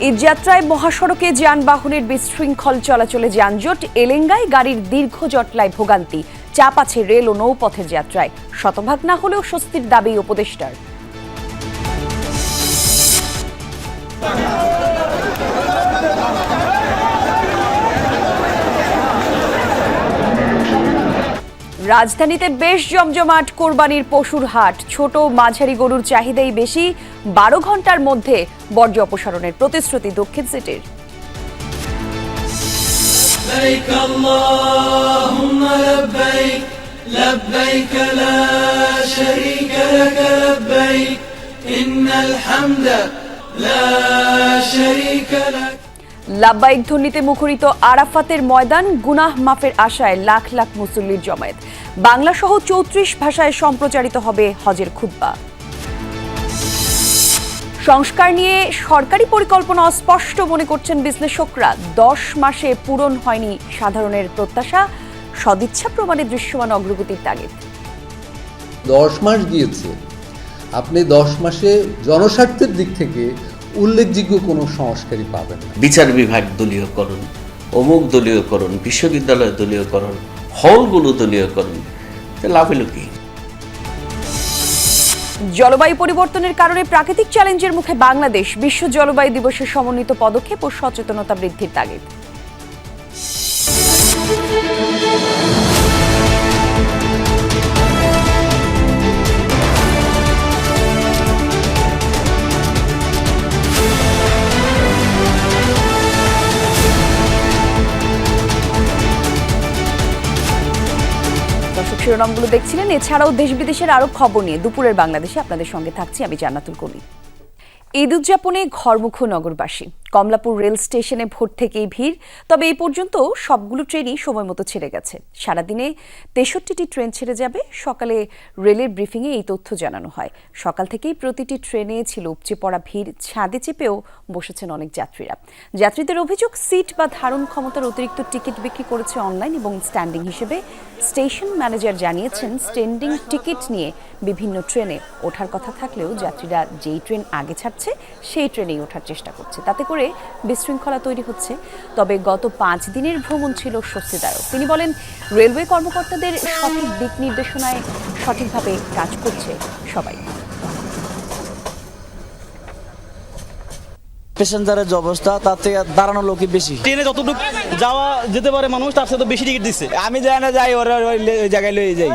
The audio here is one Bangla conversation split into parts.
ঈদযাত্রায় মহাসড়কে যানবাহনের বিশৃঙ্খল চলাচলে যানজট, এলেঙ্গায় গাড়ির দীর্ঘ জটলায় ভোগান্তি, চাপ আছে রেল ও নৌপথের যাত্রায়। শতভাগ না হলেও স্বস্তির দাবি উপদেষ্টার। রাজধানীতে বেশ জমজমাট কোরবানির পশুর হাট ছোট মাঝারি গরুর চাহিদাই বেশি বারো ঘন্টার মধ্যে বর্জ্য অপসারণের প্রতিশ্রুতি দক্ষিণ সিটির لبيك اللهم لبيك لبيك لا شريك لك لبيك إن الحمد لا شريك لك লাব্বাইক ধ্বনিতে মুখরিত আরাফাতের ময়দান গুনাহ মাফের আশায় লাখ লাখ মুসল্লির জমায়েত। বাংলা সহ চৌত্রিশ ভাষায় সম্প্রচারিত হবে হজের খুতবা। সংস্কার নিয়ে সরকারি পরিকল্পনা অস্পষ্ট মনে করছেন বিশ্লেষকরা। দশ মাসে পূরণ হয়নি সাধারণের প্রত্যাশা, সদিচ্ছা প্রমাণে দৃশ্যমান অগ্রগতির তাগিদ। দশ মাস গিয়েছে। আপনি দশ মাসে জনস্বার্থের দিক থেকে উল্লেখযোগ্য কোনো সংস্কারই পাবেন না। বিচার বিভাগ দলীয়করণ অমুক দলীয়করণ বিশ্ববিদ্যালয় দলীয়করণ হলগুলো দলীয়করণ তো লাভ হলো কি? জলবায়ু পরিবর্তনের কারণে প্রাকৃতিক চ্যালেঞ্জের মুখে বাংলাদেশ বিশ্ব জলবায়ু দিবসের সমন্বিত পদক্ষেপ ও সচেতনতা বৃদ্ধির তাগিদ। শিরোনামগুলো দেখছিলেন। এছাড়াও দেশ বিদেশের আরও খবর নিয়ে দুপুরের বাংলাদেশে আপনাদের সঙ্গে থাকছি আমি জান্নাতুল কলি ঈদ উদযাপনে ঘরমুখ নগরবাসী। কমলাপুর রেল স্টেশনে ভোর থেকেই ভিড়, তবে এই পর্যন্ত সবগুলো ট্রেনই সময় মতো ছেড়ে গেছে। সারাদিনে তেষট্টিটি ট্রেন ছেড়ে যাবে। সকালে রেলের ব্রিফিংয়ে এই তথ্য জানানো হয়। সকাল থেকেই প্রতিটি ট্রেনে ছিল উপচে পড়া ভিড়, ছাদে চেপেও বসেছেন অনেক যাত্রীরা। যাত্রীদের অভিযোগ, সিট বা ধারণ ক্ষমতার অতিরিক্ত টিকিট বিক্রি করেছে অনলাইন এবং স্ট্যান্ডিং হিসেবে স্টেশন ম্যানেজার জানিয়েছেন স্ট্যান্ডিং টিকিট নিয়ে বিভিন্ন ট্রেনে ওঠার কথা থাকলেও যাত্রীরা যেই ট্রেন আগে ছাড়ছে, সেই ট্রেনেই ওঠার চেষ্টা করছে। তাতে করে বিশৃঙ্খলা তৈরি হচ্ছে। তবে গত পাঁচ দিনের ভ্রমণ ছিল স্বস্তিদায়ক। তিনি বলেন, রেলওয়ে কর্মকর্তাদের সঠিক দিক নির্দেশনায় সঠিকভাবে কাজ করছে সবাই। প্যাসেঞ্জারের যে অবস্থা তার থেকে দাঁড়ানো লোকই বেশি। ট্রেনে যতটুকু যাওয়া যেতে পারে মানুষ তার সাথে বেশি টিকিট দিচ্ছে আমি যাই না যাই ওরা ওই জায়গায় লয়ে যাই।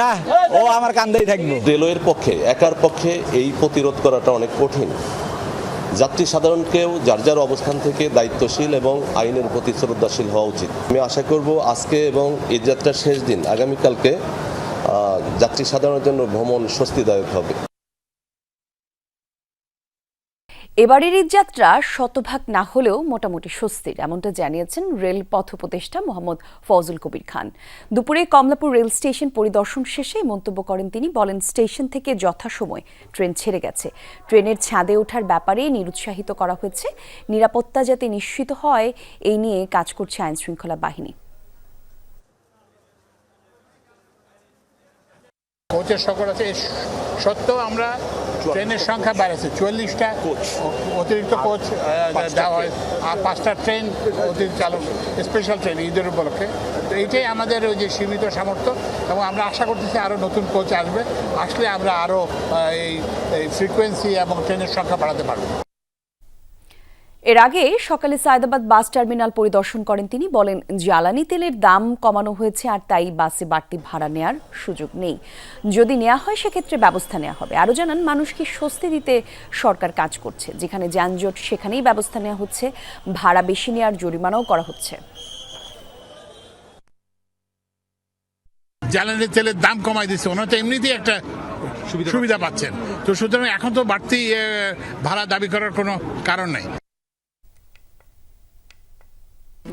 না ও আমার কান্দেই থাকবে। রেলওয়ের পক্ষে একার পক্ষে এই প্রতিরোধ করাটা অনেক কঠিন। যাত্রী সাধারণকেও যার যার অবস্থান থেকে দায়িত্বশীল এবং আইনের প্রতি শ্রদ্ধাশীল হওয়া উচিত। আমি আশা করব আজকে এবং এই যাত্রার শেষ দিন আগামীকালকে যাত্রী সাধারণের জন্য ভ্রমণ স্বস্তিদায়ক হবে। এবারের ঈদযাত্রা শতভাগ না হলেও মোটামুটি স্বস্তির, এমনটা জানিয়েছেন রেল পথ উপদেষ্টা মোহাম্মদ ফজল কবির খান। দুপুরে কমলাপুর রেল স্টেশন পরিদর্শন শেষে মন্তব্য করেন তিনি, বলেন, স্টেশন থেকে যথাসময় ট্রেন ছেড়ে গেছে। ট্রেনের ছাদে ওঠার ব্যাপারে নিরুৎসাহিত করা হয়েছে। নিরাপত্তা যাতে নিশ্চিত হয়, এই নিয়ে কাজ করছে আইনশৃঙ্খলা বাহিনী। কোচের সকল আছে। সত্ত্বেও আমরা ট্রেনের সংখ্যা বাড়াচ্ছি চুয়াল্লিশটা অতিরিক্ত কোচ দেওয়া হয়। আর পাঁচটা ট্রেন অতিরিক্ত চালক স্পেশাল ট্রেন ঈদের উপলক্ষে। তো এইটাই আমাদের ওই যে সীমিত সামর্থ্য এবং আমরা আশা করতেছি আরও নতুন কোচ আসবে। আসলে আমরা আরও এই ফ্রিকোয়েন্সি এবং ট্রেনের সংখ্যা বাড়াতে পারব। এর আগে সকালে সায়দাবাদ বাস টার্মিনাল পরিদর্শন করেন তিনি। বলেন জ্বালানি তেলের দাম কমানো হয়েছে আর তাই বাসে বাড়তি ভাড়া নেয়ার সুযোগ নেই। যদি নেওয়া হয় সেক্ষেত্রে ব্যবস্থা নেওয়া হবে। আরও জানান মানুষকে স্বস্তি দিতে সরকার কাজ করছে? যেখানে যানজট সেখানেই ব্যবস্থা নেওয়া হচ্ছে। ভাড়া বেশি নেওয়ার জরিমানাও করা হচ্ছে। জ্বালানি তেলের দাম কমাই দিচ্ছে। ওনারা তো এমনিতেই একটা সুবিধা পাচ্ছেন। তো সুতরাং এখন তো বাড়তি ভাড়া দাবি করার কোনো কারণ নাই।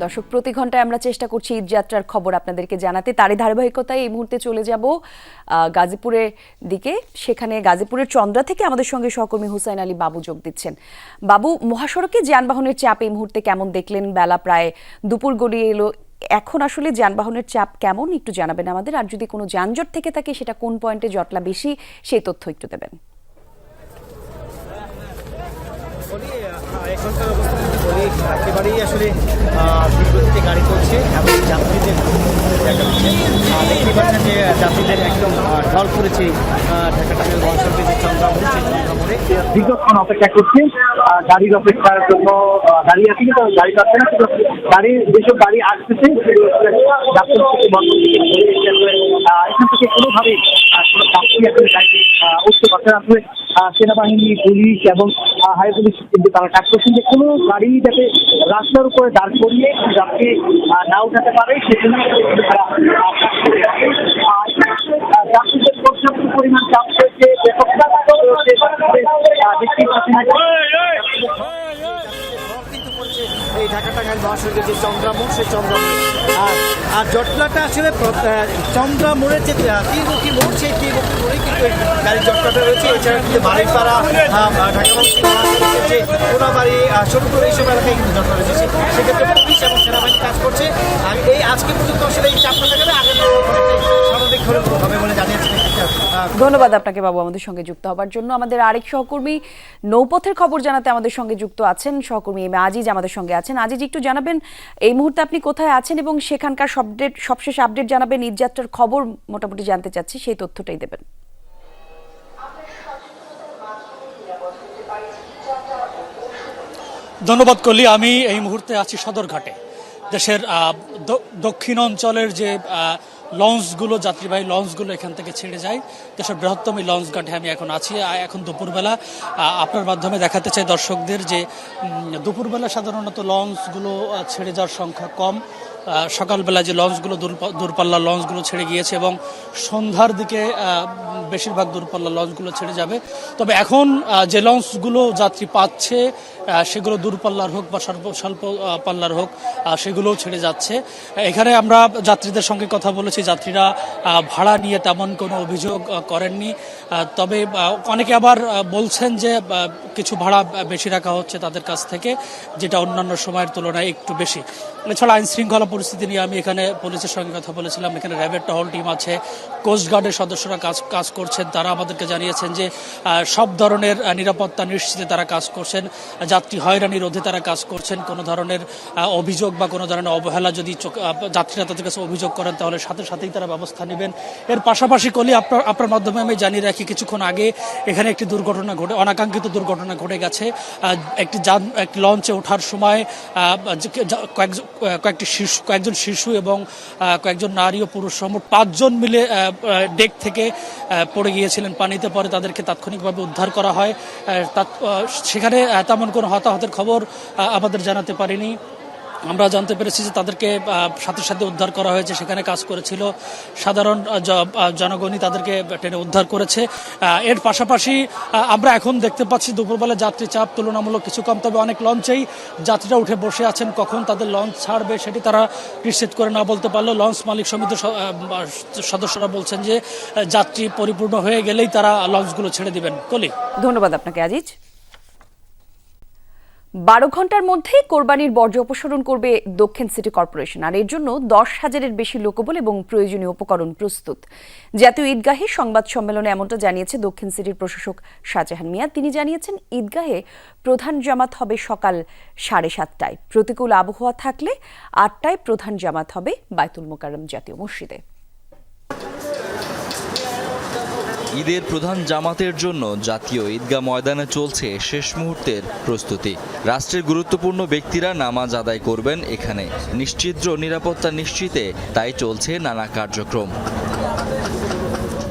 দর্শক, প্রতি ঘন্টায় আমরা চেষ্টা করছি ঈদযাত্রার খবর আপনাদেরকে জানাতে। তারই ধারাবাহিকতায় এই মুহূর্তে চলে যাব গাজীপুরের দিকে। সেখানে গাজীপুরের চন্দ্রা থেকে আমাদের সঙ্গে সহকর্মী হুসাইন আলী বাবু যোগ দিচ্ছেন। বাবু, মহাসড়কে যানবাহনের চাপ এই মুহূর্তে কেমন দেখলেন? বেলা প্রায় দুপুর গড়িয়ে এলো। এখন আসলে যানবাহনের চাপ কেমন? একটু জানাবেন আমাদের। আর যদি কোনো যানজট থেকে থাকে, সেটা কোন পয়েন্টে জটলা বেশি, সেই তথ্য একটু দেবেন। একেবারেই আসলে বিদ্যুতিতে গাড়ি চলছে এবং যাত্রীদের দেখা যাচ্ছে আহ, দেখতেই পাচ্ছেন যে যাত্রীদের একদম ঢল পড়েছে ঢাকা টাঙ্গাইল মহাসড়কে যে চন্দ্রামুড়ি সেই দীর্ঘক্ষণ অপেক্ষা করছি। গাড়ির অপেক্ষার জন্য দাঁড়িয়ে আছি কিন্তু গাড়ি পাচ্ছে না কিন্তু গাড়ি যেসব গাড়ি আসতেছে যাত্রী এখান থেকে কোনোভাবেই কোনো যাত্রী আসলে গাড়ি উঠতে পারছে না। সেনাবাহিনী পুলিশ এবং হাই পুলিশ কিন্তু তারা কাজ করছেন যে কোনো গাড়ি যাতে রাস্তার উপরে দাঁড় করিয়ে যাত্রী না উঠাতে পারে সেজন্য তারা যাত্রীদের পর্যাপ্ত পরিমাণ চাপ রয়েছে পাচ্ছেন এই ঢাকা টাঙ্গাইল মহাসড়কের যে চন্দ্রামোড় সেই চন্দ্রামোড়। আর আর জটলাটা আসলে চন্দ্রামোড়ের যে ত্রিমুখী মোড় সেই ত্রিমুখী মোড়ে কিন্তু গাড়ির জটলাটা রয়েছে। এছাড়া কিন্তু বাড়িপাড়া ঢাকা যে কোনাবাড়ি ছোটপুর এইসব এলাকায় কিন্তু জটলা রয়েছে। সেক্ষেত্রে পুলিশ এবং সেনাবাহিনী কাজ করছে। আর এই আজকে পর্যন্ত আসলে এই চাপটা থাকবে আগামী স্বাভাবিক হবে বলে জানিয়েছেন আহ, ধন্যবাদ আপনাকে বাবু আমাদের সঙ্গে যুক্ত হবার জন্য। আমাদের আরেক সহকর্মী নৌপথের খবর জানাতে আমাদের সঙ্গে যুক্ত আছেন সহকর্মী এম আজিজ আমাদের সঙ্গে আছেন। আজিজ, একটু জানাবেন, এই মুহূর্তে আপনি কোথায় আছেন এবং সেখানকার সবডেট, সবশেষ আপডেট জানাবেন, ঈদযাত্রার খবর মোটামুটি জানতে চাচ্ছি, সেই তথ্যটাই দেবেন। ধন্যবাদ কলি, আমি এই মুহূর্তে আছি সদরঘাটে। দেশের দক্ষিণ অঞ্চলের যে লঞ্চগুলো, যাত্রীবাহী লঞ্চগুলো এখান থেকে ছেড়ে যায়। দেশের বৃহত্তম এই লঞ্চ ঘাটে আমি এখন আছি। এখন দুপুরবেলা আপনার মাধ্যমে দেখাতে চাই দর্শকদের যে দুপুরবেলা সাধারণত লঞ্চগুলো ছেড়ে যাওয়ার সংখ্যা কম। সকালবেলা যে লঞ্চগুলো দূরপা- দূরপাল্লার লঞ্চগুলো ছেড়ে গিয়েছে এবং সন্ধ্যার দিকে বেশিরভাগ দূরপাল্লার লঞ্চগুলো ছেড়ে যাবে। তবে এখন যে লঞ্চগুলো যাত্রী পাচ্ছে সেগুলো দূরপাল্লার হোক বা স্বল্প স্বল্প পাল্লার হোক সেগুলোও ছেড়ে যাচ্ছে। এখানে আমরা যাত্রীদের সঙ্গে কথা বলেছি। যাত্রীরা ভাড়া নিয়ে তেমন কোনো অভিযোগ করেননি। তবে অনেকে আবার বলছেন যে কিছু ভাড়া বেশি রাখা হচ্ছে তাদের কাছ থেকে, যেটা অন্যান্য সময়ের তুলনায় একটু বেশি। এছাড়া আইন শৃঙ্খলা পরিস্থিতি নিয়ে আমি এখানে পুলিশের সঙ্গে কথা বলেছিলাম। এখানে র্যাবের টহল টিম আছে কোস্টগার্ডের সদস্যরা কাজ কাজ করছেন। তারা আমাদেরকে জানিয়েছেন যে সব ধরনের নিরাপত্তা নিশ্চিতে তারা কাজ করছেন। যাত্রী হয়রানি রোধে তারা কাজ করছেন। কোনো ধরনের অভিযোগ বা কোনো ধরনের অবহেলা যদি যাত্রীরা তাদের কাছে অভিযোগ করেন, তাহলে সাথে সাথেই তারা ব্যবস্থা নেবেন। এর পাশাপাশি কলি আপনার আপনার মাধ্যমে আমি জানিয়ে রাখি, কিছুক্ষণ আগে এখানে একটি দুর্ঘটনা ঘটে, অনাকাঙ্ক্ষিত দুর্ঘটনা ঘটে গেছে। একটি যান, একটি লঞ্চে ওঠার সময় কয়েকটি শিশু কয়েকজন শিশু এবং কয়েকজন নারী ও পুরুষ সহ পাঁচজন মিলে ডেক থেকে পড়ে গিয়েছিলেন পানিতে। পরে তাদেরকে তাৎক্ষণিকভাবে উদ্ধার করা হয়। সেখানে তেমন কোনো হতাহতের খবর আমাদের জানাতে পারিনি। আমরা জানতে পেরেছি যে তাদেরকে সাথে সাথে উদ্ধার করা হয়েছে, সেখানে কাজ করেছিল। সাধারণ জনগণই তাদেরকে টেনে উদ্ধার করেছে। এর পাশাপাশি আমরা এখন দেখতে পাচ্ছি দুপুরবেলা যাত্রী চাপ তুলনামূলক কিছু কম, তবে অনেক লঞ্চেই যাত্রীরা উঠে বসে আছেন। কখন তাদের লঞ্চ ছাড়বে সেটি তারা নিশ্চিত করে না বলতে পারলেও লঞ্চ মালিক সমিতির সদস্যরা বলছেন যে যাত্রী পরিপূর্ণ হয়ে গেলেই তারা লঞ্চগুলো ছেড়ে দিবেন। কলি। ধন্যবাদ আপনাকে, আজিজ। বারো ঘণ্টার মধ্যেই কোরবানির বর্জ্য অপসারণ করবে দক্ষিণ সিটি কর্পোরেশন। আর এর জন্য দশ হাজারের বেশি লোকবল এবং প্রয়োজনীয় উপকরণ প্রস্তুত। জাতীয় ঈদগাহে সংবাদ সম্মেলনে এমনটা জানিয়েছে দক্ষিণ সিটির প্রশাসক শাহজাহান মিয়া। তিনি জানিয়েছেন, ঈদগাহে প্রধান জামাত হবে সকাল সাড়ে সাতটায়। প্রতিকূল আবহাওয়া থাকলে আটটায় প্রধান জামাত হবে বায়তুল মোকারম জাতীয় মসজিদে। ঈদের প্রধান জামাতের জন্য জাতীয় ঈদগাহ ময়দানে চলছে শেষ মুহূর্তের প্রস্তুতি। রাষ্ট্রের গুরুত্বপূর্ণ ব্যক্তিরা নামাজ আদায় করবেন এখানে। নিশ্চিদ্র নিরাপত্তা নিশ্চিতে তাই চলছে নানা কার্যক্রম।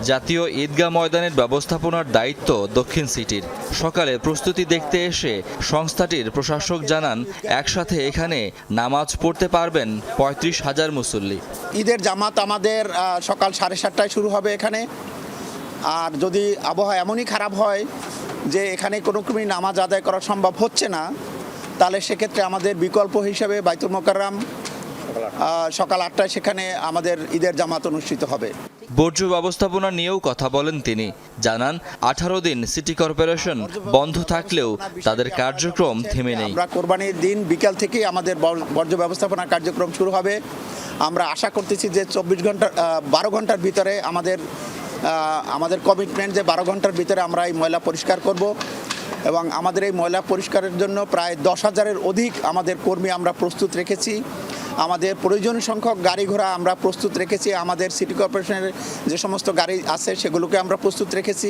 জাতীয় ঈদগাহ ময়দানের ব্যবস্থাপনার দায়িত্ব দক্ষিণ সিটির। সকালে প্রস্তুতি দেখতে এসে সংস্থাটির প্রশাসক জানান, একসাথে এখানে নামাজ পড়তে পারবেন পঁয়ত্রিশ হাজার মুসল্লি। ঈদের জামাত আমাদের সকাল সাড়ে সাতটায় শুরু হবে এখানে। আর যদি আবহাওয়া এমনই খারাপ হয় যে এখানে কোনো ক্রমই নামাজ আদায় করা সম্ভব হচ্ছে না তাহলে সেক্ষেত্রে আমাদের বিকল্প হিসেবে বাইতুল মোকাররাম সকাল আটটায় সেখানে আমাদের ঈদের জামাত অনুষ্ঠিত হবে। বর্জ্য ব্যবস্থাপনা নিয়েও কথা বলেন তিনি। জানান আঠারো দিন সিটি কর্পোরেশন বন্ধ থাকলেও তাদের কার্যক্রম থেমে নেই। আমরা কোরবানির দিন বিকাল থেকেই আমাদের বর্জ্য ব্যবস্থাপনা কার্যক্রম শুরু হবে। আমরা আশা করতেছি যে চব্বিশ ঘণ্টা বারো ঘণ্টার ভিতরে আমাদের আমাদের কমিটমেন্ট যে বারো ঘণ্টার ভিতরে আমরা এই ময়লা পরিষ্কার করব এবং আমাদের এই ময়লা পরিষ্কারের জন্য প্রায় দশ হাজারের অধিক আমাদের কর্মী আমরা প্রস্তুত রেখেছি। আমাদের প্রয়োজন সংখ্যক গাড়ি ঘোড়া আমরা প্রস্তুত রেখেছি। আমাদের সিটি কর্পোরেশনের যে সমস্ত গাড়ি আছে সেগুলোকে আমরা প্রস্তুত রেখেছি।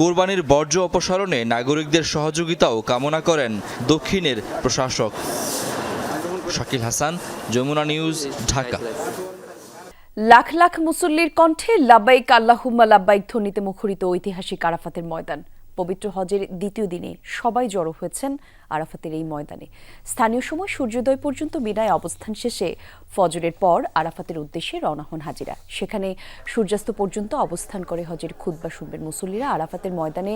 কোরবানির বর্জ্য অপসারণে নাগরিকদের সহযোগিতাও কামনা করেন দক্ষিণের প্রশাসক। শাকিল হাসান, যমুনা নিউজ, ঢাকা। লাখ লাখ মুসল্লির কণ্ঠে লাব্বাইক আল্লাহুম্মা লাব্বাইক ধ্বনিতে মুখরিত ঐতিহাসিক আরাফাতের ময়দান। পবিত্র হজের দ্বিতীয় দিনে সবাই জড়ো হয়েছেন আরাফাতের এই ময়দানে। স্থানীয় সময় সূর্যোদয় পর্যন্ত মিনায় অবস্থান শেষে ফজরের পর আরাফাতের উদ্দেশ্যে রওনা হন হাজিরা। সেখানে সূর্যাস্ত পর্যন্ত অবস্থান করে হজের খুতবা শুনবেন মুসল্লিরা আরাফাতের ময়দানে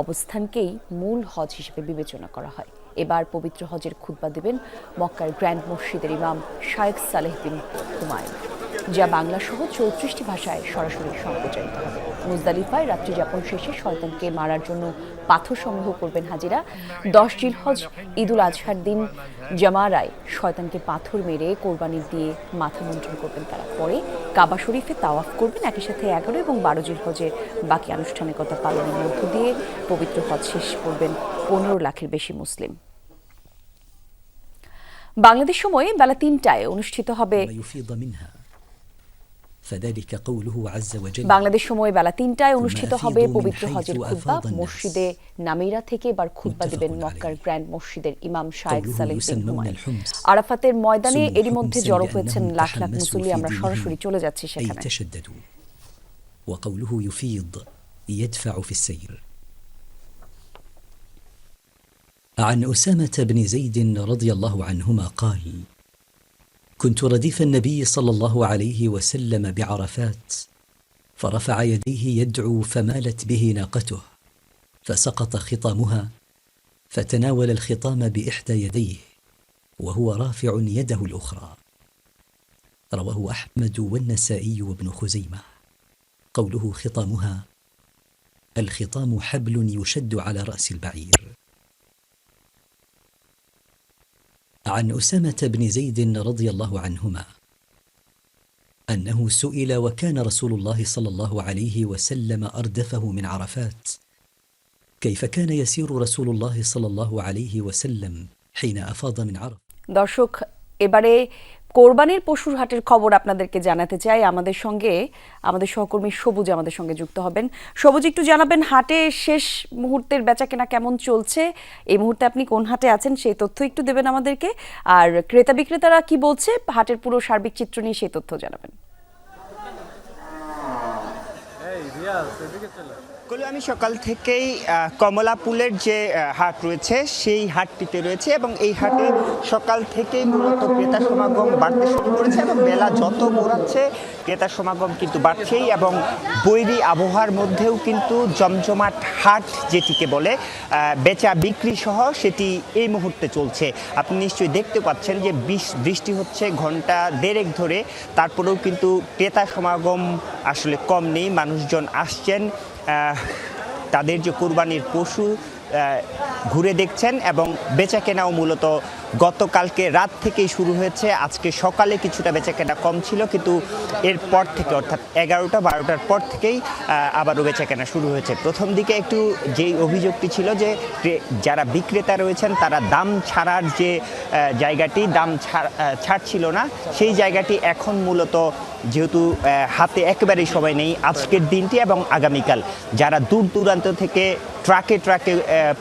অবস্থানকেই মূল হজ হিসেবে বিবেচনা করা হয়। এবার পবিত্র হজের খুতবা দেবেন মক্কার গ্র্যান্ড মসজিদের ইমাম শায়েখ সালেহ বিন হুমায়ুন। যা বাংলা সহ চৌত্রিশটি ভাষায় সরাসরি সম্প্রচারিত হবে। মুজদালিফায় রাত্রিযাপন শেষে শয়তানকে মারার জন্য পাথর সংগ্রহ করবেন হাজিরা। দশ জিল হজ ঈদুল আজহার দিন জামারায় শয়তানকে পাথর মেরে কোরবানি দিয়ে মাথা মন্ত্রণ করবেন তারা। পরে কাবা শরীফে তাওয়াফ করবেন। একই সাথে এগারো এবং বারো জিল হজের বাকি আনুষ্ঠানিকতা পালনের মধ্য দিয়ে পবিত্র হজ শেষ করবেন পনেরো লাখের বেশি মুসলিম। বাংলাদেশ সময়ে বেলা তিনটায় অনুষ্ঠিত হবে فذلك قوله عز وجل বাংলাদেশ সময় বেলা তিনটায় অনুষ্ঠিত হবে পবিত্র হজের খুতবা মসজিদে নামিরা থেকে এবার খুতবা দিবেন মক্কার গ্র্যান্ড মসজিদের ইমাম শায়েখ সালেহ বিন হুমায়ুন আরাফাতের ময়দানে এরই মধ্যে জড়ো হয়েছেন লাখ লাখ মুসল্লি আমরা সরাসরি চলে যাচ্ছি أي সেখানে تشددوا وقوله يفيض يدفع في السير عن أسامة بن زيد رضي الله عنهما قال كنت رديف النبي صلى الله عليه وسلم بعرفات فرفع يديه يدعو فمالت به ناقته فسقط خطامها فتناول الخطام بإحدى يديه وهو رافع يده الأخرى. رواه أحمد والنسائي وابن خزيمة. قوله خطامها الخطام حبل يشد على رأس البعير. عن أسامة بن زيد رضي الله عنهما أنه سئل وكان رسول الله صلى الله عليه وسلم أردفه من عرفات كيف كان يسير رسول الله صلى الله عليه وسلم حين أفاض من عرفة দর্শক এবারে কোরবানির পশুর হাটের খবর আপনাদেরকে জানাতে চাই। আমাদের সঙ্গে, আমাদের সহকর্মী সবুজ আমাদের সঙ্গে যুক্ত হবেন। সবুজ, একটু জানাবেন হাটে শেষ মুহূর্তের বেচা কেনা কেমন চলছে? এই মুহূর্তে আপনি কোন হাটে আছেন সেই তথ্য একটু দেবেন আমাদেরকে। আর ক্রেতা বিক্রেতারা কি বলছে? হাটের পুরো সার্বিক চিত্র নিয়ে সেই তথ্য জানাবেন। কল্যাণী সকাল থেকেই কমলাপুলের যে হাট রয়েছে, সেই হাটটিতে রয়েছে এবং এই হাটে সকাল থেকেই মূলত ক্রেতা সমাগম বাড়তে শুরু করেছে এবং বেলা যত গড়াচ্ছে ক্রেতা সমাগম কিন্তু বাড়ছেই এবং বৈরী আবহাওয়ার মধ্যেও কিন্তু জমজমাট হাট, যেটিকে বলে বেচা বিক্রি সহ সেটি এই মুহূর্তে চলছে। আপনি নিশ্চয়ই দেখতে পাচ্ছেন যে বৃষ্টি হচ্ছে ঘণ্টা দেড়েক ধরে, তারপরেও কিন্তু ক্রেতা সমাগম আসলে কম নেই, মানুষজন আসছেন তাদের যে কোরবানির পশু ঘুরে দেখছেন এবং বেচা কেনাও মূলত গতকালকে রাত থেকেই শুরু হয়েছে। আজকে সকালে কিছুটা বেচা কেনা কম ছিল, কিন্তু এরপর থেকে অর্থাৎ এগারোটা, বারোটার পর থেকেই আবারও বেচা কেনা শুরু হয়েছে। প্রথম দিকে একটু যেই অভিযোগটি ছিল যে যারা বিক্রেতা রয়েছেন, তারা দাম ছাড়ার যে জায়গাটি, দাম ছাড়- ছাড়ছিল না, সেই জায়গাটি এখন মূলত যেহেতু হাতে একেবারেই সময় নেই আজকের দিনটি এবং আগামীকাল। যারা দূর দূরান্ত থেকে ট্রাকে ট্রাকে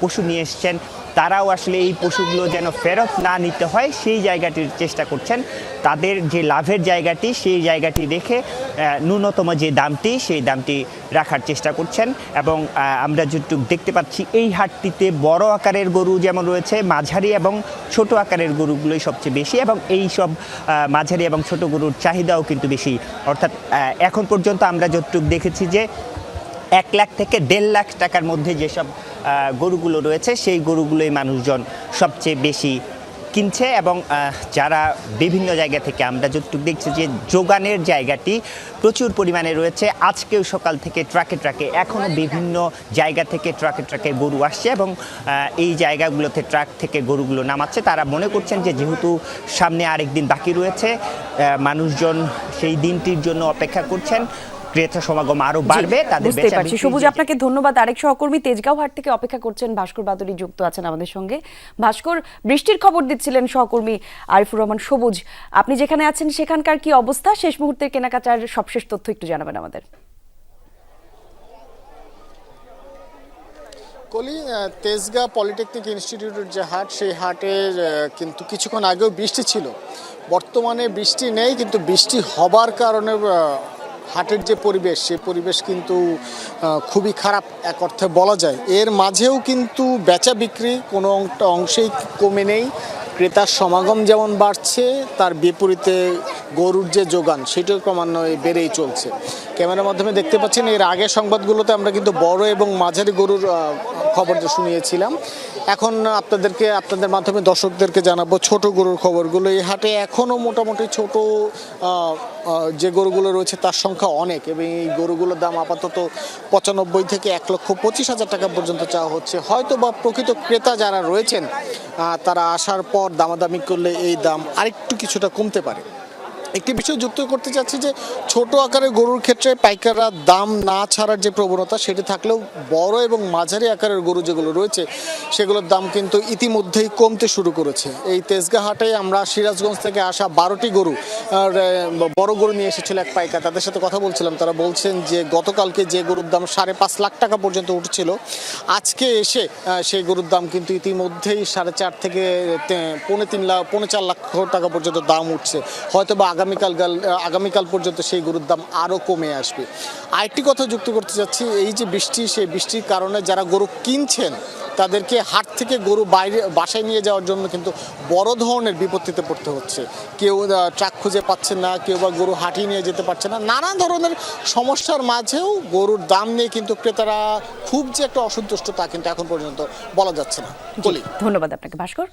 পশু নিয়ে এসছেন তারাও আসলে এই পশুগুলো যেন ফেরত না নিতে হয় সেই জায়গাটির চেষ্টা করছেন। তাদের যে লাভের জায়গাটি সেই জায়গাটি আহ, ন্যূনতম যে দামটি সেই দামটি রাখার চেষ্টা করছেন এবং আমরা যেটুকু দেখতে পাচ্ছি এই হাটটিতে বড় আকারের গরু যেমন রয়েছে মাঝারি এবং ছোট আকারের গরুগুলোই সবচেয়ে বেশি এবং এই সব মাঝারি এবং ছোট গরুর চাহিদাও কিন্তু বেশি। অর্থাৎ এখন পর্যন্ত আমরা যতটুকু দেখেছি যে এক লাখ থেকে দেড় লাখ টাকার মধ্যে যেসব গরুগুলো রয়েছে, সেই গরুগুলোই মানুষজন সবচেয়ে বেশি কিনছে এবং যারা বিভিন্ন জায়গা থেকে, আমরা যতটুকু দেখছি যে যোগানের জায়গাটি প্রচুর পরিমাণে রয়েছে। আজকেও সকাল থেকে ট্রাকে ট্রাকে এখনও বিভিন্ন জায়গা থেকে ট্রাকে ট্রাকে গরু আসছে এবং এই জায়গাগুলোতে ট্রাক থেকে গরুগুলো নামাচ্ছে। তারা মনে করছেন যে যেহেতু সামনে আরেক দিন বাকি রয়েছে মানুষজন সেই দিনটির জন্য অপেক্ষা করছেন। ক্রেতা সমাগম আরও বাড়বে তাদের বুঝতেই বেচা পারছি। বিক্রি সবুজ আপনাকে ধন্যবাদ। আরেক সহকর্মী তেজগাঁও হাট থেকে অপেক্ষা করছেন ভাস্কর বাদুরি যুক্ত আছেন আমাদের সঙ্গে। ভাস্কর বৃষ্টির খবর দিচ্ছিলেন সহকর্মী আরিফুর রহমান। সবুজ আপনি যেখানে আছেন সেখানকার কি অবস্থা? শেষ মুহূর্তের কেনাকাটার সবশেষ তথ্য একটু জানাবেন আমাদের। কলি তেজগাঁ পলিটেকনিক ইনস্টিটিউটের যে হাট সেই হাটের আহ, কিন্তু কিছুক্ষণ আগেও বৃষ্টি ছিল। বর্তমানে বৃষ্টি নেই কিন্তু বৃষ্টি হবার কারণে হাটের যে পরিবেশ, সে পরিবেশ কিন্তু খুবই খারাপ এক অর্থে বলা যায়। এর মাঝেও কিন্তু বেচা বিক্রি কোনো অংশেই কমে নেই। ক্রেতার সমাগম যেমন বাড়ছে, তার বিপরীতে গরুর যে যোগান, সেটাও ক্রমান্বয়ে বেড়েই চলছে। ক্যামেরার মাধ্যমে দেখতে পাচ্ছেন, এর আগের সংবাদগুলোতে আমরা কিন্তু বড় এবং মাঝারি গরুর খবর শুনিয়েছিলাম। এখন আপনাদেরকে, আপনাদের মাধ্যমে দর্শকদেরকে জানাব ছোট গরুর খবরগুলো। এই হাটে এখনও মোটামুটি ছোট যে গরুগুলো রয়েছে তার সংখ্যা অনেক এবং এই গরুগুলোর দাম আপাতত পঁচানব্বই থেকে এক লক্ষ পঁচিশ হাজার টাকা পর্যন্ত চাওয়া হচ্ছে। হয়তো বা প্রকৃত ক্রেতা যারা রয়েছেন তারা আসার পর দামাদামি করলে এই দাম আরেকটু কিছুটা কমতে পারে। একটি বিষয় যুক্ত করতে চাচ্ছি যে ছোট আকারের গরুর ক্ষেত্রে পাইকাররা দাম না ছাড়ার যে প্রবণতা সেটি থাকলেও বড় এবং মাঝারি আকারের গরু যেগুলো রয়েছে সেগুলোর দাম কিন্তু ইতিমধ্যেই কমতে শুরু করেছে। এই তেজগা হাটে আমরা সিরাজগঞ্জ থেকে আসা বারোটি গরু আর, বড় গরু নিয়ে এসেছিল এক পাইকার। তাদের সাথে কথা বলছিলাম। তারা বলছেন যে গতকালকে যে গরুর দাম সাড়ে পাঁচ লাখ টাকা পর্যন্ত উঠছিল আজকে এসে সেই গরুর দাম কিন্তু ইতিমধ্যেই সাড়ে চার থেকে পৌনে তিন লাখ পৌনে চার লাখ টাকা পর্যন্ত দাম উঠছে। হয়তো বা আগামীকাল আগামীকাল পর্যন্ত সেই গরুর দাম আরও কমে আসবে। আরেকটি কথা যুক্ত করতে যাচ্ছি এই যে বৃষ্টি সেই বৃষ্টির কারণে যারা গরু কিনছেন তাদেরকে হাট থেকে গরু বাইরে বাসায় নিয়ে যাওয়ার জন্য কিন্তু বড় ধরনের বিপত্তিতে পড়তে হচ্ছে। কেউ ট্রাক খুঁজে পাচ্ছে না কেউ বা গরু হাঁটিয়ে নিয়ে যেতে পারছে না। নানা ধরনের সমস্যার মাঝেও গরুর দাম নিয়ে কিন্তু ক্রেতারা খুব যে একটা অসন্তুষ্ট তা কিন্তু এখন পর্যন্ত বলা যাচ্ছে না। বলি। ধন্যবাদ আপনাকে ভাস্কর।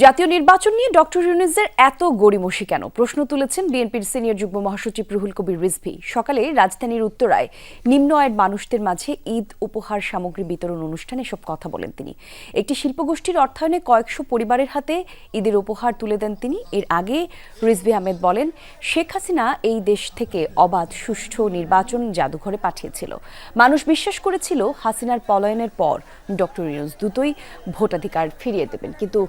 জাতীয় নির্বাচন নিয়ে ডক্টর ইউনুসের এত গড়িমসি কেন? প্রশ্ন তুলেছেন বিএনপির সিনিয়র যুগ্ম মহাসচিব রুহুল কবির রিজভি। সকালে রাজধানীর উত্তরায় নিম্ন আয়ের মানুষদের মাঝে ঈদ, উপহার, সামগ্রী বিতরণ অনুষ্ঠানে সব কথা বলেন তিনি। একটি শিল্পগোষ্ঠীর অর্থায়নে কয়েকশো পরিবারের হাতে ঈদের উপহার তুলে দেন তিনি। এর আগে রিজভি আহমেদ বলেন, শেখ হাসিনা এই দেশ থেকে অবাধ, সুষ্ঠু নির্বাচন জাদুঘরে পাঠিয়েছিল। মানুষ বিশ্বাস করেছিল হাসিনার পলায়নের পর ডক্টর ইউনুস দ্রুতই ভোটাধিকার ফিরিয়ে দেবেন। কিন্তু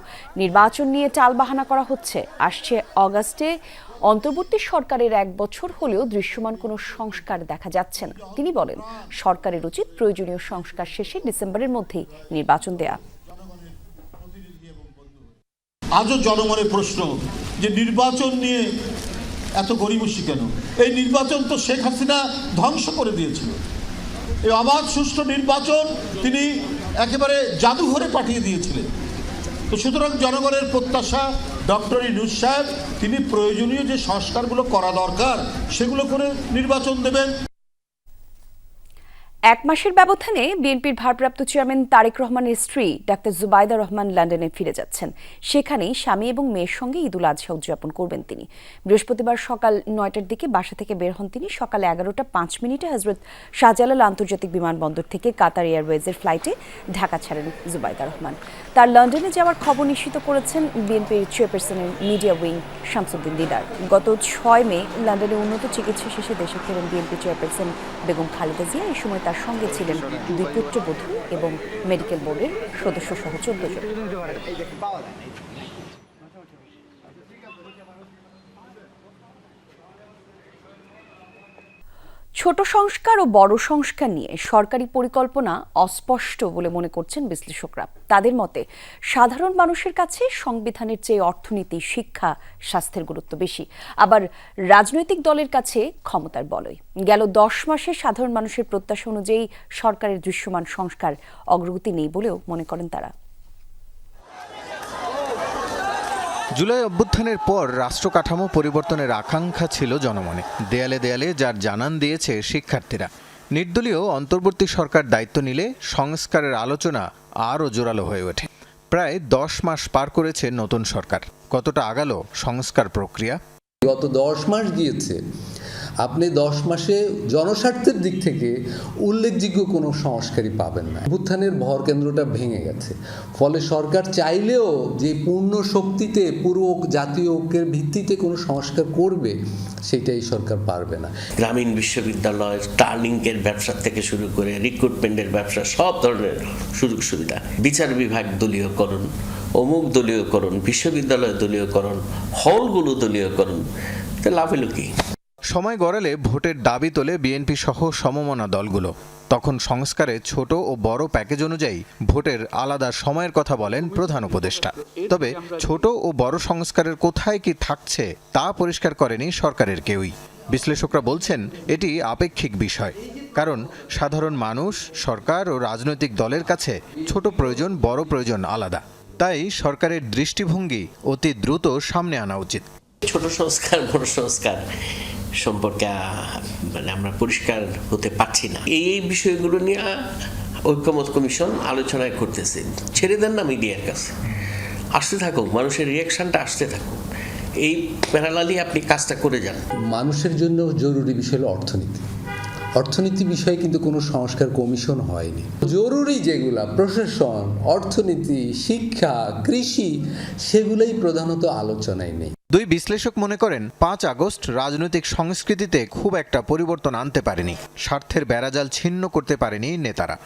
নির্বাচন নিয়ে টালবাহানা করা হচ্ছে। আসছে অগাস্টে অন্তর্বর্তী সরকারের এক বছর হলেও দৃশ্যমান কোনো সংস্কার দেখা যাচ্ছে না। তিনি বলেন, সরকারের উচিত প্রয়োজনীয় সংস্কার শেষে ডিসেম্বরের মধ্যেই নির্বাচন দেয়া। আজও জনমনের প্রশ্ন যে নির্বাচন নিয়ে এত গরিবসী কেন? এই নির্বাচন তো শেখ হাসিনা ধ্বংস করে দিয়েছিল। এই অবাধ সুষ্ঠু নির্বাচন তিনি একেবারে জাদুঘরে পাঠিয়ে দিয়েছিলেন। তো সুতরাং জনগণের প্রত্যাশা, ডক্টর ইনুজ সাহেব, তিনি প্রয়োজনীয় যে সংস্কারগুলো করা দরকার, সেগুলো করে নির্বাচন দেবেন। এক মাসের ব্যবধানে বিএনপির ভারপ্রাপ্ত চেয়ারম্যান তারেক রহমানের স্ত্রী ডাক্তার জুবাইদা রহমান লন্ডনে ফিরে যাচ্ছেন। সেখানেই স্বামী এবং মেয়ের সঙ্গে ঈদুল আজহা উদযাপন করবেন তিনি। বৃহস্পতিবার সকাল নয়টার দিকে বাসা থেকে বের হন তিনি। সকাল এগারোটা পাঁচ মিনিটে হজরত শাহজালাল আন্তর্জাতিক বিমানবন্দর থেকে কাতার এয়ারওয়েজের ফ্লাইটে ঢাকা ছাড়েন জুবাইদা রহমান। তার লন্ডনে যাওয়ার খবর নিশ্চিত করেছেন বিএনপির চেয়ারপারসনের মিডিয়া উইং শামসুদ্দিন দিদার। গত ছয় মে লন্ডনে উন্নত চিকিৎসা শেষে দেশে ফেরেন বিএনপি চেয়ারপারসন বেগম খালেদা জিয়া। এই সময় তার সঙ্গে ছিলেন দুই পুত্রবধূ এবং মেডিকেল বোর্ডের সদস্য সহ চোদ্দ জন। ছোট সংস্কার ও বড় সংস্কার নিয়ে সরকারি পরিকল্পনা অস্পষ্ট বলে মনে করছেন বিশ্লেষকরা। তাদের মতে, সাধারণ মানুষের কাছে সংবিধানের চেয়ে অর্থনীতি, শিক্ষা, স্বাস্থ্যের গুরুত্ব বেশি। আবার রাজনৈতিক দলের কাছে ক্ষমতার বলয়। গেল দশ মাসে সাধারণ মানুষের প্রত্যাশা অনুযায়ী সরকারের দৃশ্যমান সংস্কার অগ্রগতি নেই বলেও মনে করেন তারা। জুলাই অভ্যুত্থানের পর রাষ্ট্র কাঠামো পরিবর্তনের আকাঙ্ক্ষা ছিল জনমনে। দেয়ালে দেয়ালে যার জানান দিয়েছে শিক্ষার্থীরা। নির্দলীয় অন্তর্বর্তী সরকার দায়িত্ব নিলে সংস্কারের আলোচনা আরও জোরালো হয়ে ওঠে। প্রায় দশ মাস পার করেছে নতুন সরকার। কতটা আগালো সংস্কার প্রক্রিয়া? গত দশ মাস গিয়েছে। আপনি দশ মাসে জনস্বার্থের দিক থেকে উল্লেখযোগ্য কোনো সংস্কারই পাবেন না। উত্থানের ভর কেন্দ্রটা ভেঙে গেছে। ফলে সরকার চাইলেও যে পূর্ণ শক্তিতে পুরো জাতীয় ঐক্যের ভিত্তিতে কোনো সংস্কার করবে, সেটাই সরকার পারবে না। গ্রামীণ বিশ্ববিদ্যালয়, টার্নিংয়ের ব্যবসা থেকে শুরু করে রিক্রুটমেন্টের ব্যবসা, সব ধরনের সুযোগ সুবিধা। বিচার বিভাগ দলীয়করণ, অমুক দলীয়করণ, বিশ্ববিদ্যালয় দলীয়করণ, হলগুলো দলীয়করণ লাভ হলো কি সময় গড়ালে ভোটের দাবি তোলে বিএনপি সহ সমমনা দলগুলো। তখন সংস্কারে ছোট ও বড় প্যাকেজ অনুযায়ী ভোটের আলাদা সময়ের কথা বলেন প্রধান উপদেষ্টা। তবে ছোট ও বড় সংস্কারের কোথায় কি থাকছে তা পরিষ্কার করেনি সরকারের কেউই। বিশ্লেষকরা বলছেন, এটি আপেক্ষিক বিষয়। কারণ সাধারণ মানুষ, সরকার ও রাজনৈতিক দলের কাছে ছোট প্রয়োজন, বড় প্রয়োজন আলাদা। তাই সরকারের দৃষ্টিভঙ্গি অতি দ্রুত সামনে আনা উচিত। ছোট সংস্কার, বড় সংস্কার। সম্পর্কে মানে আমরা পরিষ্কার হতে পারছি না। এই বিষয়গুলো নিয়ে ঐক্যমত কমিশন আলোচনায় করতেছে। ছেড়ে দেন না মিডিয়ার কাছে। আসতে থাকুক, মানুষের রিয়াকশনটা আসতে থাকুক। এই প্যারালালি আপনি কাজটা করে যান। মানুষের জন্য জরুরি বিষয় হলো অর্থনীতি। অর্থনীতি বিষয়ে কিন্তু কোনো সংস্কার কমিশন হয়নি। জরুরি যেগুলা প্রশাসন অর্থনীতি শিক্ষা কৃষি সেগুলোই প্রধানত আলোচনায় নেই। দুই বিশ্লেষক মনে করেন পাঁচ আগস্ট রাজনৈতিক সংস্কৃতিতে খুব একটা পরিবর্তন আনতে পারেনি। স্বার্থের বেড়াজাল ছিন্ন করতে পারেনি নেতারা।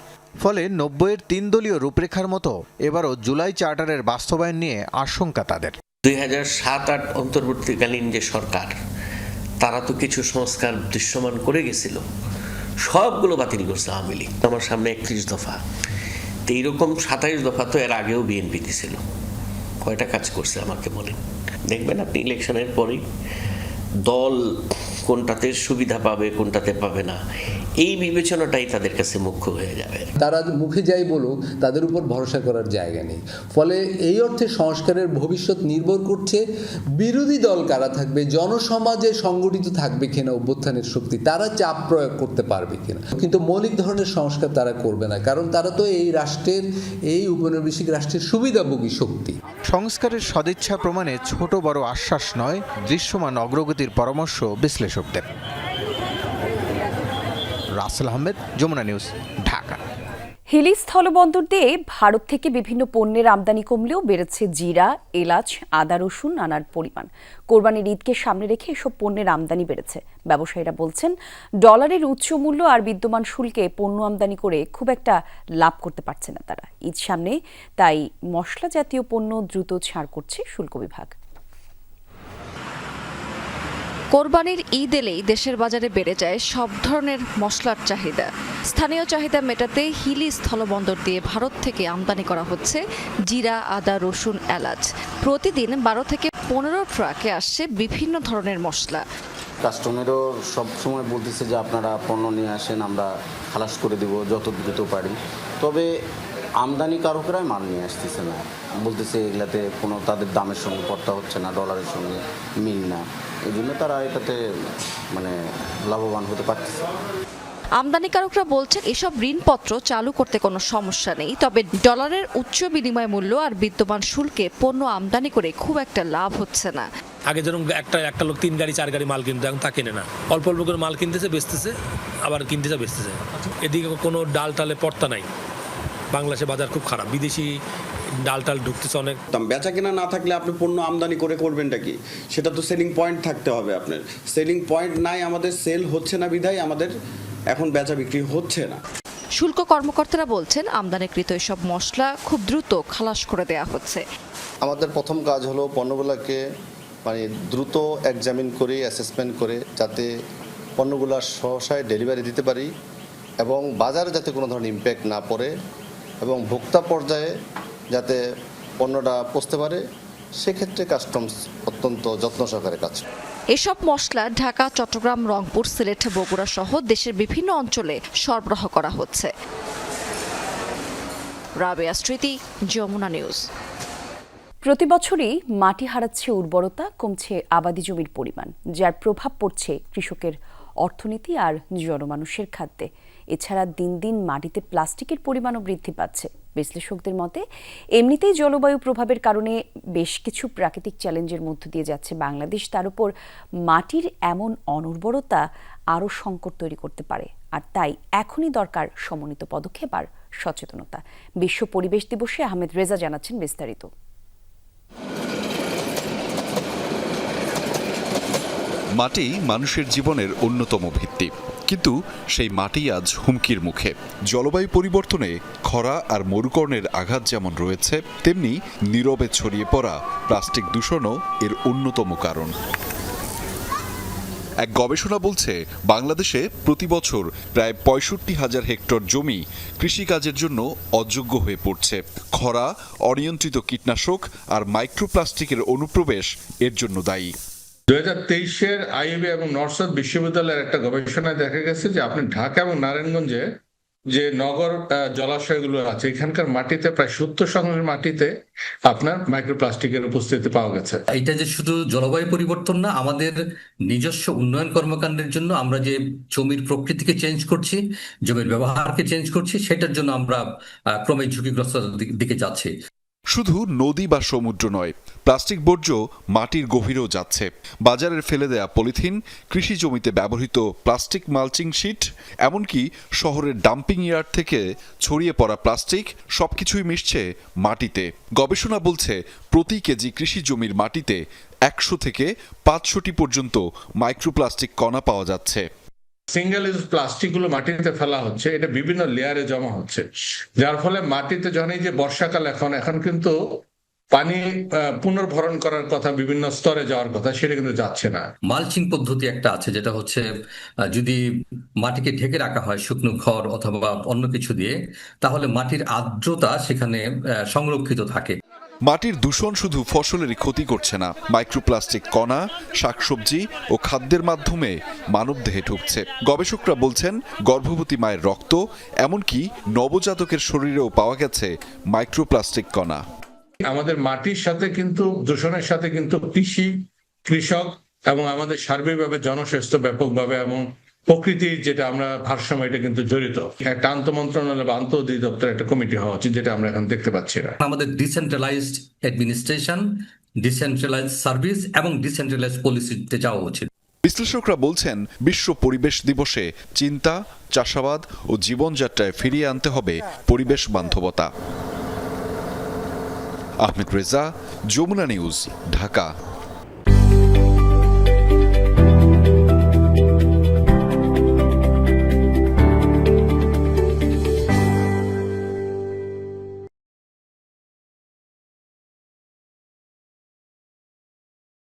ফলে নব্বইয়ের তিন দলীয় রূপরেখার মতো এবারও জুলাই চার্টারের বাস্তবায়ন নিয়ে আশঙ্কা তাদের। দুই হাজার সাত আট অন্তর্বর্তীকালীন যে সরকার তারা তো কিছু সংস্কার দৃশ্যমান করে গেছিল। সবগুলো বাতিল করছে আওয়ামী লীগ। আমার সামনে একত্রিশ দফা। তো এইরকম সাতাইশ দফা তো এর আগেও বিএনপিতে ছিল কয়টা কাজ করছে আমাকে বলেন। দেখবেন আপনি ইলেকশনের পরেই দল কোনটাতে সুবিধা পাবে কোনটাতে পাবে না। এই বিবেচনাটাই তাদের কাছে মুখ্য হয়ে যাবে। তারা মুখে যাই বলুক তাদের উপর ভরসা করার জায়গা নেই। ফলে এই অর্থে সংস্কারের ভবিষ্যৎ নির্ভর করছে বিরোধী দল কারা থাকবে জনসমাজে সংগঠিত থাকবে কিনা অভ্যুত্থানের শক্তি তারা চাপ প্রয়োগ করতে পারবে কিনা। কিন্তু মৌলিক ধরনের সংস্কার তারা করবে না কারণ তারা তো এই রাষ্ট্রের এই উপনিবেশিক রাষ্ট্রের সুবিধাভোগী শক্তি। সংস্কারের সদিচ্ছা প্রমাণে ছোট বড় আশ্বাস নয় দৃশ্যমান অগ্রগতির পরামর্শ বিশ্লেষকদের রাসেল আহমেদ, যমুনা নিউজ, ঢাকা। হিলি স্থলবন্দর দিয়ে ভারত থেকে বিভিন্ন পণ্যের আমদানি কমলেও বেড়েছে জিরা, এলাচ, আদা, রসুন নানার পরিমাণ। কোরবানির ঈদকে সামনে রেখে এসব পণ্যের আমদানি বেড়েছে। ব্যবসায়ীরা বলছেন, ডলারের উচ্চ মূল্য আর বিদ্যমান শুল্কে পণ্য আমদানি করে খুব একটা লাভ করতে পারছে না তারা। ঈদ সামনে তাই মশলা জাতীয় পণ্য দ্রুত ছাড় করছে শুল্ক বিভাগ। কোরবানির ঈদ এলেই দেশের বাজারে বেড়ে যায় সব ধরনের মশলার চাহিদা। স্থানীয় চাহিদা মেটাতে হিলি স্থলবন্দর দিয়ে ভারত থেকে আমদানি করা হচ্ছে জিরা, আদা, রসুন, এলাচ। প্রতিদিন বারো থেকে পনেরো ট্রাকে আসছে বিভিন্ন ধরনের মশলা। কাস্টমারও সব সময় বলতেছে যে আপনারা পণ্য নিয়ে আসেন, আমরা খালাস করে দেব যত দ্রুত পারি। তবে আমদানিকারকরাই মাল নিয়ে আসতেছে না। বলতেছে এগুলাতে কোনো তাদের দামের সঙ্গে পড়তা হচ্ছে না ডলারের সঙ্গে মিল না। এই জন্য তারা এটাতে মানে লাভবান হতে পারতেছে আমদানিকারকরা বলছেন এসব ঋণপত্র চালু করতে কোনো সমস্যা নেই তবে ডলারের উচ্চ বিনিময় মূল্য আর বিদ্যমান শুল্কে পণ্য আমদানি করে খুব একটা লাভ হচ্ছে না। আগে যেরকম একটা একটা লোক তিন গাড়ি চার গাড়ি মাল কিনতো এখন তা কেনে না। অল্প অল্প করে মাল কিনতেছে বেচতেছে আবার কিনতেছে বেচতেছে। এদিকে কোনো ডাল টালে পড়তা নাই। বাংলাদেশে বাজার খুব খারাপ। বিদেশি ডাল টাল ঢুকতেছে অনেক। দাম বেচা কেনা না থাকলে আপনি পণ্য আমদানি করে করবেনটা কি? সেটা তো সেলিং পয়েন্ট থাকতে হবে আপনার। সেলিং পয়েন্ট নাই আমাদের সেল হচ্ছে না বিধায় আমাদের এখন বেচা বিক্রি হচ্ছে না। শুল্ক কর্মকর্তারা বলছেন আমদানিকৃত এসব মশলা খুব দ্রুত খালাস করে দেয়া হচ্ছে। আমাদের প্রথম কাজ হলো পণ্যগুলোকে মানে দ্রুত এক্সামিন করে অ্যাসেসমেন্ট করে যাতে পণ্যগুলো সহসায় ডেলিভারি দিতে পারি এবং বাজারে যাতে কোনো ধরনের ইম্প্যাক্ট না পড়ে। এবং ভোক্তা পর্যায়ে যাতে পণ্যটা পৌঁছতে পারে সেক্ষেত্রে কাস্টমস অত্যন্ত যত্ন সহকারে কাজ এসব মশলা ঢাকা চট্টগ্রাম রংপুর সিলেট বগুড়া সহ দেশের বিভিন্ন অঞ্চলে সরবরাহ করা হচ্ছে। রাবেয়া স্মৃতি যমুনা নিউজ। প্রতি বছরই মাটি হারাচ্ছে উর্বরতা কমছে আবাদি জমির পরিমাণ যার প্রভাব পড়ছে কৃষকের অর্থনীতি আর জনমানুষের খাদ্যে। এছাড়া দিন দিন মাটিতে প্লাস্টিকের পরিমাণও বৃদ্ধি পাচ্ছে। বিশ্লেষকদের মতে, এমনিতেই জলবায়ু প্রভাবের কারণে বেশ কিছু প্রাকৃতিক চ্যালেঞ্জের মধ্য দিয়ে যাচ্ছে বাংলাদেশ। তার উপর মাটির এমন অনুর্বরতা আরও সংকট তৈরি করতে পারে। আর তাই এখনই দরকার সমন্বিত পদক্ষেপ আর সচেতনতা। বিশ্ব পরিবেশ দিবসে আহমেদ রেজা জানাচ্ছেন বিস্তারিত। মাটি মানুষের জীবনের অন্যতম ভিত্তি। কিন্তু সেই মাটি আজ হুমকির মুখে। জলবায়ু পরিবর্তনে খরা আর মরুকর্ণের আঘাত যেমন রয়েছে, তেমনি নীরবে ছড়িয়ে পড়া প্লাস্টিক দূষণও এর অন্যতম কারণ। এক গবেষণা বলছে, বাংলাদেশে প্রতি বছর প্রায় পঁয়ষট্টি হাজার হেক্টর জমি কৃষিকাজের জন্য অযোগ্য হয়ে পড়ছে। খরা, অনিয়ন্ত্রিত কীটনাশক আর মাইক্রোপ্লাস্টিকের অনুপ্রবেশ এর জন্য দায়ী। দু হাজার তেইশের আইএবি এবং নর্থ বিশ্ববিদ্যালয়ের একটা গবেষণায় দেখা গেছে যে আপনি ঢাকা এবং নারায়ণগঞ্জে যে নগর জলাশয়গুলো আছে, এখানকার মাটিতে প্রায় সত্তর শতাংশের মাটিতে আপনার মাইক্রোপ্লাস্টিকের উপস্থিতি পাওয়া গেছে। এটা যে শুধু জলবায়ু পরিবর্তন না, আমাদের নিজস্ব উন্নয়ন কর্মকাণ্ডের জন্য আমরা যে জমির প্রকৃতিকে চেঞ্জ করছি, জমির ব্যবহারকে চেঞ্জ করছি, সেটার জন্য আমরা ক্রমে ঝুঁকিগ্রস্ততার দিকে যাচ্ছি। শুধু নদী বা সমুদ্র নয়, প্লাস্টিক বর্জ্য মাটির গভীরেও যাচ্ছে। বাজারের ফেলে দেয়া পলিথিন, কৃষি জমিতে ব্যবহৃত প্লাস্টিক মালচিং শিট, এমনকি শহরের ডাম্পিং ইয়ার্ড থেকে ছড়িয়ে পড়া প্লাস্টিক, সবকিছুই মিশছে মাটিতে। গবেষণা বলছে, প্রতি কেজি কৃষি জমির মাটিতে একশো থেকে পাঁচশোটি পর্যন্ত মাইক্রোপ্লাস্টিক কণা পাওয়া যাচ্ছে। সিঙ্গেল ইউজ প্লাস্টিকগুলো মাটিতে ফেলা হচ্ছে, এটা বিভিন্ন লেয়ারে জমা হচ্ছে। যার ফলে মাটিতে যখন যে বর্ষাকাল এখন এখন কিন্তু পানি পুনর্ভরণ করার কথা, বিভিন্ন স্তরে যাওয়ার কথা, সেটা কিন্তু যাচ্ছে না। মালচিং পদ্ধতি একটা আছে, যেটা হচ্ছে যদি মাটিকে ঢেকে রাখা হয় শুকনো খড় অথবা অন্য কিছু দিয়ে, তাহলে মাটির আর্দ্রতা সেখানে সংরক্ষিত থাকে। মাটির দূষণ শুধু ফসলেরই ক্ষতি করছে না, মাইক্রোপ্লাস্টিক কণা, শাকসবজি ও খাদ্যের মাধ্যমে মানবদেহে ঢুকছে। গবেষকরা বলছেন, গর্ভবতী মায়ের রক্ত, এমনকি নবজাতকের শরীরেও পাওয়া গেছে মাইক্রোপ্লাস্টিক কণা। আমাদের মাটির সাথে কিন্তু, দূষণের সাথে কিন্তু কৃষি, কৃষক এবং আমাদের সার্বিকভাবে জনস্বাস্থ্য ব্যাপকভাবে এবং প্রকৃতির যেটা আমরা ভারসাম্য এটা কিন্তু জড়িত। একটা আন্ত মন্ত্রণালয় বা আন্ত অধিদপ্তর একটা কমিটি হওয়া উচিত যেটা আমরা এখন দেখতে পাচ্ছি না আমাদের ডিসেন্ট্রালাইজড অ্যাডমিনিস্ট্রেশন ডিসেন্ট্রালাইজড সার্ভিস এবং ডিসেন্ট্রালাইজড পলিসিতে যাওয়া উচিত। বিশ্লেষকরা বলছেন বিশ্ব পরিবেশ দিবসে চিন্তা চাষাবাদ ও জীবনযাত্রায় ফিরিয়ে আনতে হবে পরিবেশ বান্ধবতা। আহমেদ রেজা যমুনা নিউজ ঢাকা।